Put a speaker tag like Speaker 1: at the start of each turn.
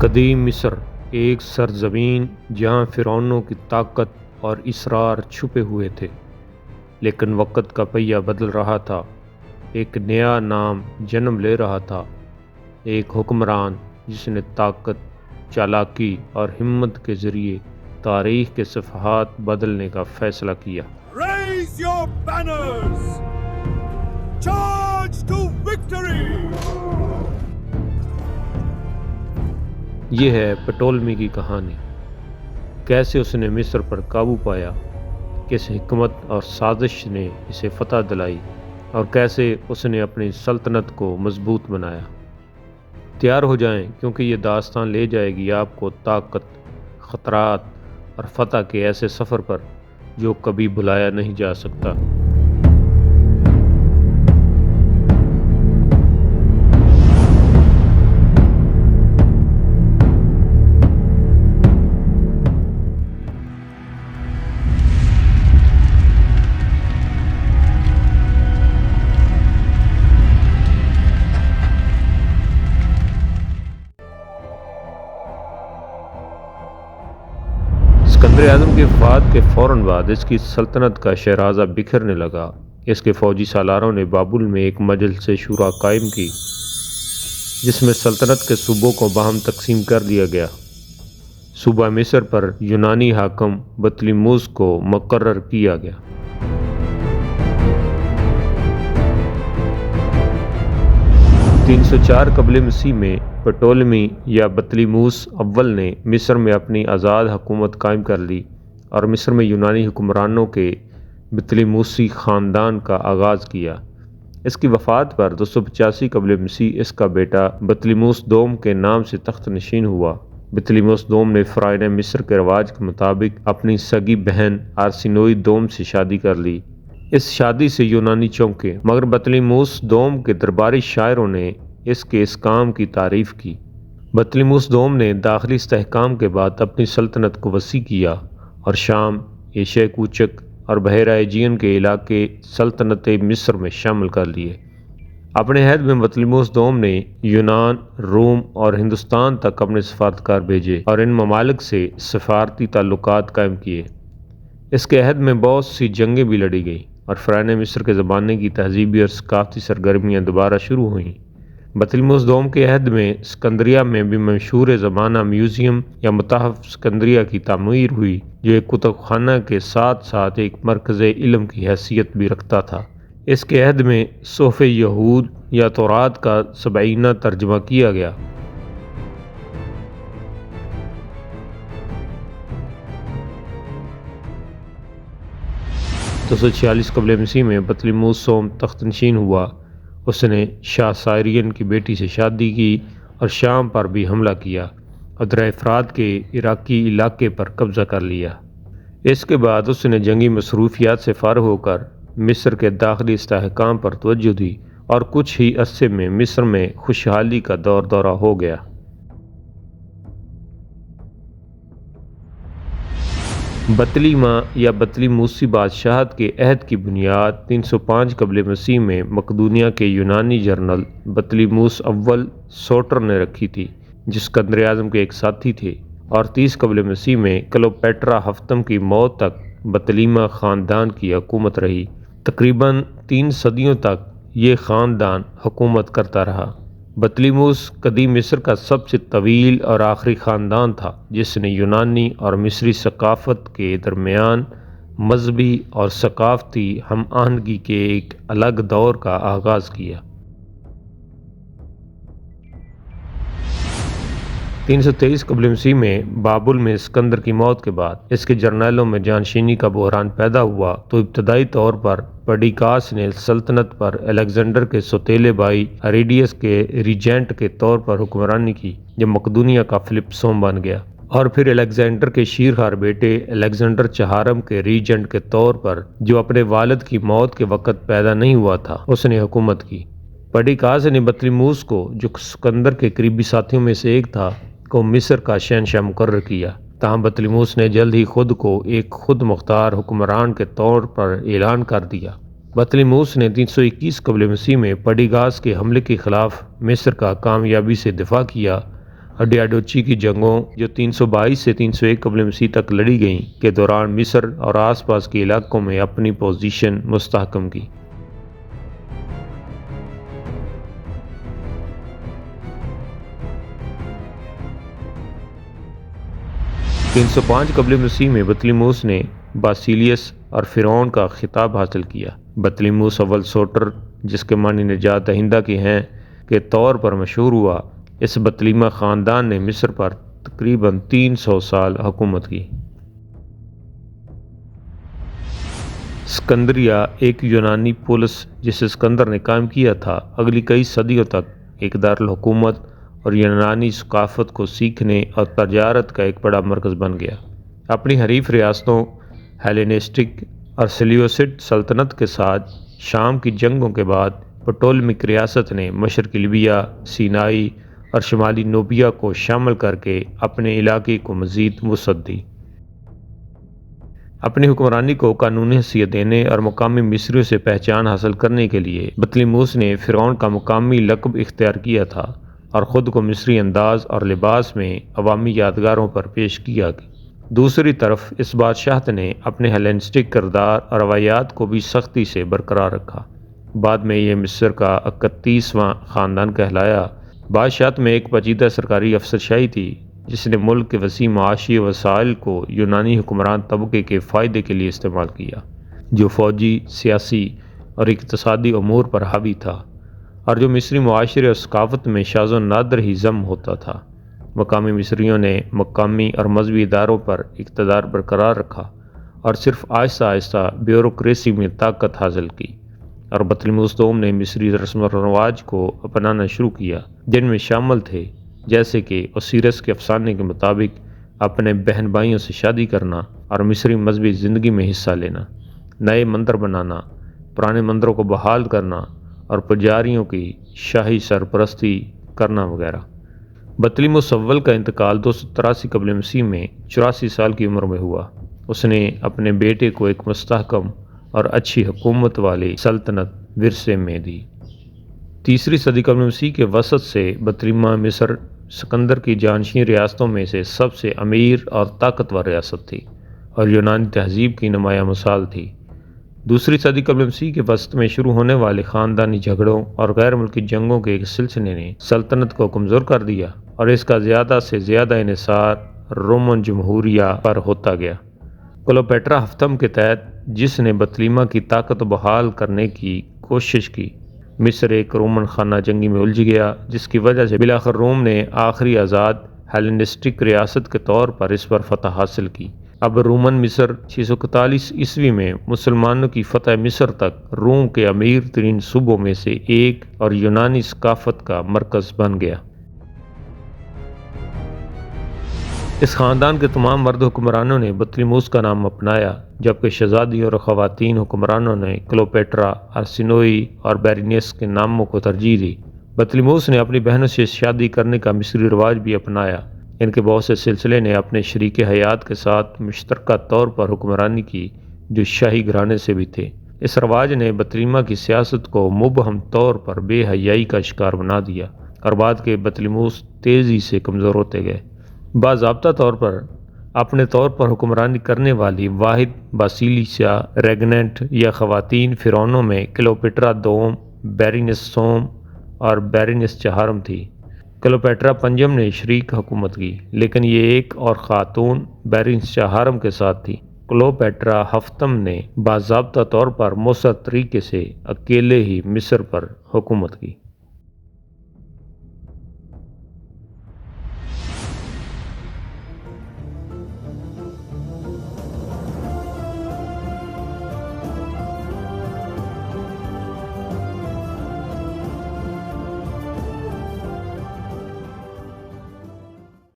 Speaker 1: قدیم مصر، ایک سرزمین جہاں فرعونوں کی طاقت اور اسرار چھپے ہوئے تھے۔ لیکن وقت کا پہیہ بدل رہا تھا۔ ایک نیا نام جنم لے رہا تھا۔ ایک حکمران جس نے طاقت، چالاکی اور ہمت کے ذریعے تاریخ کے صفحات بدلنے کا فیصلہ کیا۔
Speaker 2: Raise your banners! Charge to
Speaker 1: یہ ہے پٹولمی کی کہانی۔ کیسے اس نے مصر پر قابو پایا، کس حکمت اور سازش نے اسے فتح دلائی، اور کیسے اس نے اپنی سلطنت کو مضبوط بنایا۔ تیار ہو جائیں، کیونکہ یہ داستان لے جائے گی آپ کو طاقت، خطرات اور فتح کے ایسے سفر پر جو کبھی بلایا نہیں جا سکتا۔ اسکندر اعظم کے وفات کے فوراً بعد اس کی سلطنت کا شہرازہ بکھرنے لگا۔ اس کے فوجی سالاروں نے بابل میں ایک مجلس شورا قائم کی، جس میں سلطنت کے صوبوں کو باہم تقسیم کر دیا گیا۔ صوبہ مصر پر یونانی حاکم بطلیموس کو مقرر کیا گیا۔ تین سو چار قبل مسیح میں پٹولمی یا بطلیموس اول نے مصر میں اپنی آزاد حکومت قائم کر لی اور مصر میں یونانی حکمرانوں کے بطلیموسی خاندان کا آغاز کیا۔ اس کی وفات پر دو سو پچاسی قبل مسیح اس کا بیٹا بطلیموس دوم کے نام سے تخت نشین ہوا۔ بطلیموس دوم نے فرائن مصر کے رواج کے مطابق اپنی سگی بہن آرسینوئی دوم سے شادی کر لی۔ اس شادی سے یونانی چونکے، مگر بطلیموس دوم کے درباری شاعروں نے اس کے اس کام کی تعریف کی۔ بطلیموس دوم نے داخلی استحکام کے بعد اپنی سلطنت کو وسیع کیا اور شام ایشیا کوچک اور بحیرہ ایجین کے علاقے سلطنت مصر میں شامل کر لیے۔ اپنے عہد میں بطلیموس دوم نے یونان، روم اور ہندوستان تک اپنے سفارتکار بھیجے اور ان ممالک سے سفارتی تعلقات قائم کیے۔ اس کے عہد میں بہت سی جنگیں بھی لڑی گئیں۔ اور فرائن مصر کے زمانے کی تہذیبی اور ثقافتی سرگرمیاں دوبارہ شروع ہوئیں۔ بطلیموس دوم کے عہد میں اسکندریہ میں بھی مشہور زمانہ میوزیم یا متحف اسکندریہ کی تعمیر ہوئی، جو ایک کتب خانہ کے ساتھ ساتھ ایک مرکز علم کی حیثیت بھی رکھتا تھا۔ اس کے عہد میں صوف یہود یا تورات کا سبعینہ ترجمہ کیا گیا۔ دو سو چھیالیس قبل مسیح میں بطلیموس سوم تخت نشین ہوا۔ اس نے شاہ سائرین کی بیٹی سے شادی کی اور شام پر بھی حملہ کیا اور در افراد کے عراقی علاقے پر قبضہ کر لیا۔ اس کے بعد اس نے جنگی مصروفیات سے فارغ ہو کر مصر کے داخلی استحکام پر توجہ دی اور کچھ ہی عرصے میں مصر میں خوشحالی کا دور دورہ ہو گیا۔ بطلی ماں یا بطلی موسی بادشاہت کے عہد کی بنیاد تین سو پانچ قبل مسیح میں مقدونیہ کے یونانی جرنل بطلی موس اول سوٹر نے رکھی تھی، جس قدر اعظم کے ایک ساتھی تھے۔ اور تیس قبل مسیح میں کلوپیٹرا ہفتم کی موت تک بطلیمہ خاندان کی حکومت رہی۔ تقریباً تین صدیوں تک یہ خاندان حکومت کرتا رہا۔ بطلیموس قدیم مصر کا سب سے طویل اور آخری خاندان تھا، جس نے یونانی اور مصری ثقافت کے درمیان مذہبی اور ثقافتی ہم آہنگی کے ایک الگ دور کا آغاز کیا۔ تین سو تیئیس قبل مسیح میں بابل میں اسکندر کی موت کے بعد اس کے جرنیلوں میں جانشینی کا بحران پیدا ہوا تو ابتدائی طور پر پڈیکاس نے سلطنت پر الیگزینڈر کے سوتیلے بھائی اریڈیس کے ریجنٹ کے طور پر حکمرانی کی جب مقدونیہ کا فلپ سوم بن گیا اور پھر الیگزینڈر کے شیرخوار بیٹے الیگزینڈر چہارم کے ریجنٹ کے طور پر جو اپنے والد کی موت کے وقت پیدا نہیں ہوا تھا، اس نے حکومت کی۔ پڈیکاس نے بطلیموس کو، جو سکندر کے قریبی ساتھیوں میں سے ایک تھا کو مصر کا شہنشاہ مقرر کیا۔ تاہم، بطلیموس نے جلد ہی خود کو ایک خود مختار حکمران کے طور پر اعلان کر دیا۔ بطلیموس نے تین سو اکیس قبل مسیح میں پڈیگاس کے حملے کے خلاف مصر کا کامیابی سے دفاع کیا۔ ہڈیاڈوچی کی جنگوں جو تین سو بائیس سے تین سو ایک قبل مسیح تک لڑی گئیں، کے دوران مصر اور آس پاس کے علاقوں میں اپنی پوزیشن مستحکم کی۔ تین سو پانچ قبل مسیح میں بطلیموس نے باسیلیس اور فرعون کا خطاب حاصل کیا۔ بطلیموس اول سوٹر، جس کے معنی نجات دہندہ کے ہیں، کے طور پر مشہور ہوا۔ اس بطلیمہ خاندان نے مصر پر تقریباً تین سو سال حکومت کی۔ اسکندریہ، ایک یونانی پولس جسے اسکندر نے قائم کیا تھا، اگلی کئی صدیوں تک ایک دارالحکومت اور یونانی ثقافت کو سیکھنے اور تجارت کا ایک بڑا مرکز بن گیا۔ اپنی حریف ریاستوں، ہیلینسٹک اور سلیوسٹ سلطنت کے ساتھ شام کی جنگوں کے بعد پٹولمک ریاست نے مشرقی لیبیا، سینائی اور شمالی نوبیا کو شامل کر کے اپنے علاقے کو مزید وسعت دی۔ اپنی حکمرانی کو قانونی حیثیت دینے اور مقامی مصریوں سے پہچان حاصل کرنے کے لیے بطلیموس نے فرعون کا مقامی لقب اختیار کیا تھا۔ اور خود کو مصری انداز اور لباس میں عوامی یادگاروں پر پیش کیا دوسری طرف، اس بادشاہت نے اپنے ہیلنسٹک کردار اور روایات کو بھی سختی سے برقرار رکھا۔ بعد میں یہ مصر کا اکتیسواں خاندان کہلایا۔ بادشاہت میں ایک پچیدہ سرکاری افسرشاہی تھی، جس نے ملک کے وسیع معاشی وسائل کو یونانی حکمران طبقے کے فائدے کے لیے استعمال کیا، جو فوجی، سیاسی اور اقتصادی امور پر حاوی تھا۔ اور جو مصری معاشرے اور ثقافت میں شاز و نادر ہی ضم ہوتا تھا۔ مقامی مصریوں نے مقامی اور مذہبی اداروں پر اقتدار برقرار رکھا اور صرف آہستہ آہستہ بیوروکریسی میں طاقت حاصل کی اور بطلموسدوم نے مصری رسم و رواج کو اپنانا شروع کیا، جن میں شامل تھے، جیسے کہ اسیرس کے افسانے کے مطابق اپنے بہن بھائیوں سے شادی کرنا اور مصری مذہبی زندگی میں حصہ لینا، نئے مندر بنانا، پرانے مندروں کو بحال کرنا اور پجاریوں کی شاہی سرپرستی کرنا وغیرہ۔ بطلیم و کا انتقال دو سو تراسی قبل مسیح میں چوراسی سال کی عمر میں ہوا۔ اس نے اپنے بیٹے کو ایک مستحکم اور اچھی حکومت والی سلطنت ورثے میں دی۔ تیسری صدی قبل مسیح کے وسط سے بطریمہ مصر سکندر کی جانشین ریاستوں میں سے سب سے امیر اور طاقتور ریاست تھی اور یونانی تہذیب کی نمایاں مثال تھی۔ دوسری صدی قبل مسیح کے وسط میں شروع ہونے والے خاندانی جھگڑوں اور غیر ملکی جنگوں کے ایک سلسلے نے سلطنت کو کمزور کر دیا اور اس کا زیادہ سے زیادہ انحصار رومن جمہوریہ پر ہوتا گیا۔ کلوپیٹرا ہفتم کے تحت جس نے بطلیمہ کی طاقت بحال کرنے کی کوشش کی، مصر ایک رومن خانہ جنگی میں الجھ گیا، جس کی وجہ سے بلاخر روم نے آخری آزاد ہیلنسٹک ریاست کے طور پر اس پر فتح حاصل کی۔ اب رومن مصر چھ سو اکتالیس عیسوی میں مسلمانوں کی فتح مصر تک روم کے امیر ترین صوبوں میں سے ایک اور یونانی ثقافت کا مرکز بن گیا۔ اس خاندان کے تمام مرد حکمرانوں نے بطلیموس کا نام اپنایا، جبکہ شہزادی اور خواتین حکمرانوں نے کلوپیٹرا ارسینوئی اور بیرینیس کے ناموں کو ترجیح دی۔ بطلیموس نے اپنی بہنوں سے شادی کرنے کا مصری رواج بھی اپنایا۔ ان کے بہت سے سلسلے نے اپنے شریک حیات کے ساتھ مشترکہ طور پر حکمرانی کی جو شاہی گھرانے سے بھی تھے۔ اس رواج نے بطلیمہ کی سیاست کو مبہم طور پر بے حیائی کا شکار بنا دیا اور بعد کے بطلیموس تیزی سے کمزور ہوتے گئے۔ باضابطہ طور پر اپنے طور پر حکمرانی کرنے والی واحد، باسیلیسیا، ریگننٹ یا خواتین فرونوں میں کلوپیٹرا دوم بیرینس سوم اور بیرینس چہارم تھی۔ کلوپیٹرا پنجم نے شریک حکومت کی، لیکن یہ ایک اور خاتون بیرنس چہارم کے ساتھ تھی۔ کلوپیٹرا ہفتم نے باضابطہ طور پر مؤثر طریقے سے اکیلے ہی مصر پر حکومت کی۔